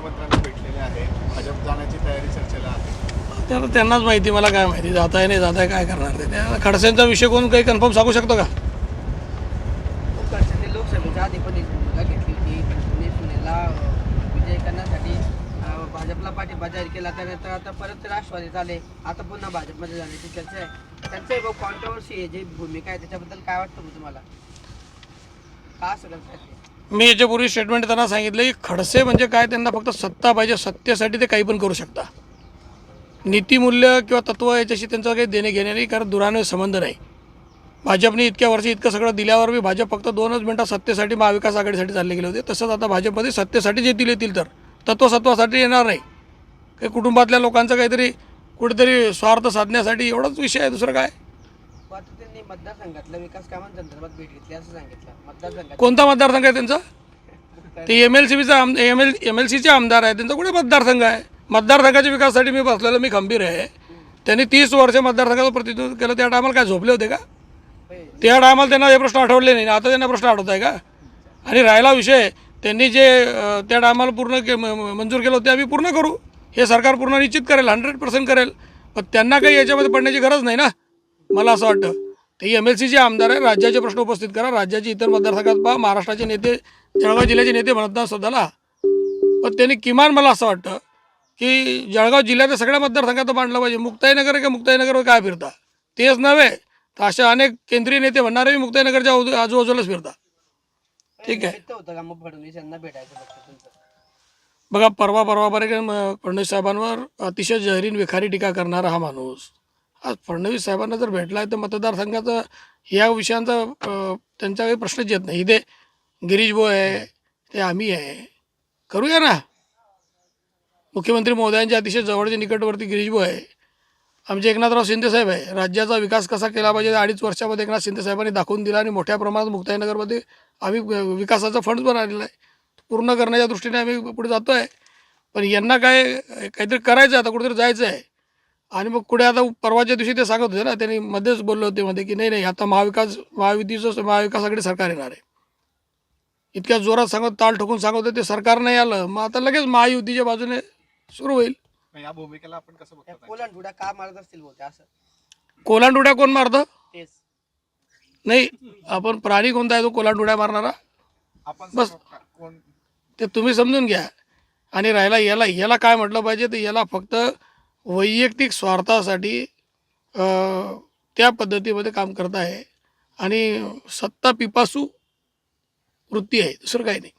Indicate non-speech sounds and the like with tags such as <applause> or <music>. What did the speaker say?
मुख्यमंत्र्यांना भेटलेले आहे भाजप जाण्याची तयारी चर्चेला आहे. ते आता त्यांनाच माहिती मला काय माहिती जात आहे नाही जात आहे काय करणार ते? त्या खडसेंचा विषय कोण काही कन्फर्म सांगू शकतो का? खडसेंनी लोकसभेच्या आधी पण एक भूमिका घेतली होती. खडसेंनी सुनेला अं, विजय करण्यासाठी अं, भाजपला पाठिंबा जाहीर केला. त्यानंतर आता परत ते राष्ट्रवादीत आले आता पुन्हा भाजपमध्ये जाण्याची चर्चा आहे. त्यांचं एक कॉन्ट्रोवर्सी आहे. जी भूमिका आहे त्याच्याबद्दल काय वाटतं मग तुम्हाला? का करतात मी याच्यापूर्वी स्टेटमेंट त्यांना सांगितलं की खडसे म्हणजे काय? त्यांना फक्त सत्ता पाहिजे. सत्तेसाठी ते काही पण करू शकता. नीतिमूल्य किंवा तत्व याच्याशी त्यांचं काही देणे घेणे नाही कारण दुराने संबंध नाही. भाजपने इतक्या वर्षी इतकं सगळं दिल्यावर बी भाजप फक्त दोनच मिनटात सत्तेसाठी महाविकास आघाडीसाठी चालले गेले होते. तसंच आता भाजपमध्ये सत्तेसाठी येतील येतील तर. तत्वसत्वासाठी येणार नाही. काही कुटुंबातल्या लोकांचं काहीतरी कुठेतरी स्वार्थ साधण्यासाठी एवढाच विषय आहे. दुसरं काय? मतदारसंघातल्या विकास कामांसंदर्भात भेट घेतली असं सांगितलं. मतदारसंघात कोणता मतदारसंघ आहे त्यांचा? <laughs> ते एम एल सी बीचा आम एम एल एम एल सीचे आमदार आहे. त्यांचा कुठे मतदारसंघ आहे? मतदारसंघाच्या विकासासाठी मी बसलेलो मी खंबीर आहे. त्यांनी तीस वर्ष मतदारसंघाचं प्रतिनिधित्व केलं. त्या टायमाला काय झोपले होते का? त्या टायमाला त्यांना हे प्रश्न आठवले नाही. आता त्यांना प्रश्न आठवत आहे का? आणि राहिला विषय त्यांनी जे त्या टायमाला पूर्ण के मंजूर केलं होतं आम्ही पूर्ण करू. हे सरकार पूर्ण निश्चित करेल हंड्रेड पर्सेंट करेल. पण त्यांना काही याच्यामध्ये पडण्याची गरज नाही ना? मला असं वाटतं. ते एम एल सीचे आमदार आहे राज्याचे प्रश्न उपस्थित करा. राज्याचे इतर मतदारसंघात पहा. महाराष्ट्राचे नेते जळगाव जिल्ह्याचे नेते म्हणत ना स्वतःला. पण त्यांनी किमान मला असं वाटतं की जळगाव जिल्ह्याच्या सगळ्या मतदारसंघात मांडलं पाहिजे. मुक्ताईनगर आहे का मुक्ताईनगरवर काय फिरता? तेच नव्हे तर असे अनेक केंद्रीय नेते म्हणणारे मुक्ताईनगरच्या आजू- आजूबाजूलाच फिरता. ठीक आहे. बघा परवा परवापर्यंत फडणवीस साहेबांवर अतिशय जहरीन विखारी टीका करणारा हा माणूस आज फडणवीस साहेबांना जर भेटला आहे तर मतदारसंघाचं या विषयांचा त्यांचा काही प्रश्नच येत नाही. इथे गिरीश भाऊ आहे ते आम्ही आहे. करूया ना? मुख्यमंत्री महोदयांच्या अतिशय जवळचे निकटवर्ती गिरीश भाऊ आहे. आमचे एकनाथराव शिंदे साहेब आहे. राज्याचा विकास कसा केला पाहिजे? अडीच वर्षामध्ये एकनाथ शिंदे साहेबांनी दाखवून दिला आणि मोठ्या प्रमाणात मुक्ताईनगरमध्ये आम्ही विकासाचा फंड बनवलेला आहे. पूर्ण करण्याच्या दृष्टीने आम्ही पुढे जातो आहे पण यांना काय काहीतरी करायचं आहे आता कुठेतरी जायचं आहे आणि मग कुठे आता परवाच्या दिवशी ते सांगत होते ना त्यांनी मध्येच बोलले होते मध्ये की नाही नाही आता महाविकास महायुतीचं महाविकासाकडे सरकार येणार आहे. इतक्या जोरात सांगत ताल ठोकून सांगत होते ते सरकार नाही आलं. मग आता लगेच महायुतीच्या बाजूने सुरू होईल. या भूमिकेला आपण कसं बघतो कोलांडुड्या का मारत असतील बोलते असं? कोलांडुड्या कोण मारतं? तेच. नाही आपण प्राणी कोणता आहे तो कोलांडुड्या मारणारा? आपण बस. कोण? ते तुम्ही समजून घ्या. आणि राहिला याला याला काय म्हटलं पाहिजे तर याला फक्त वैयक्तिक स्वार्थासाठी त्या पद्धतीमध्ये काम करत आहे. आणि सत्ता पिपासू वृत्ती आहे. दुसरं काही नाही.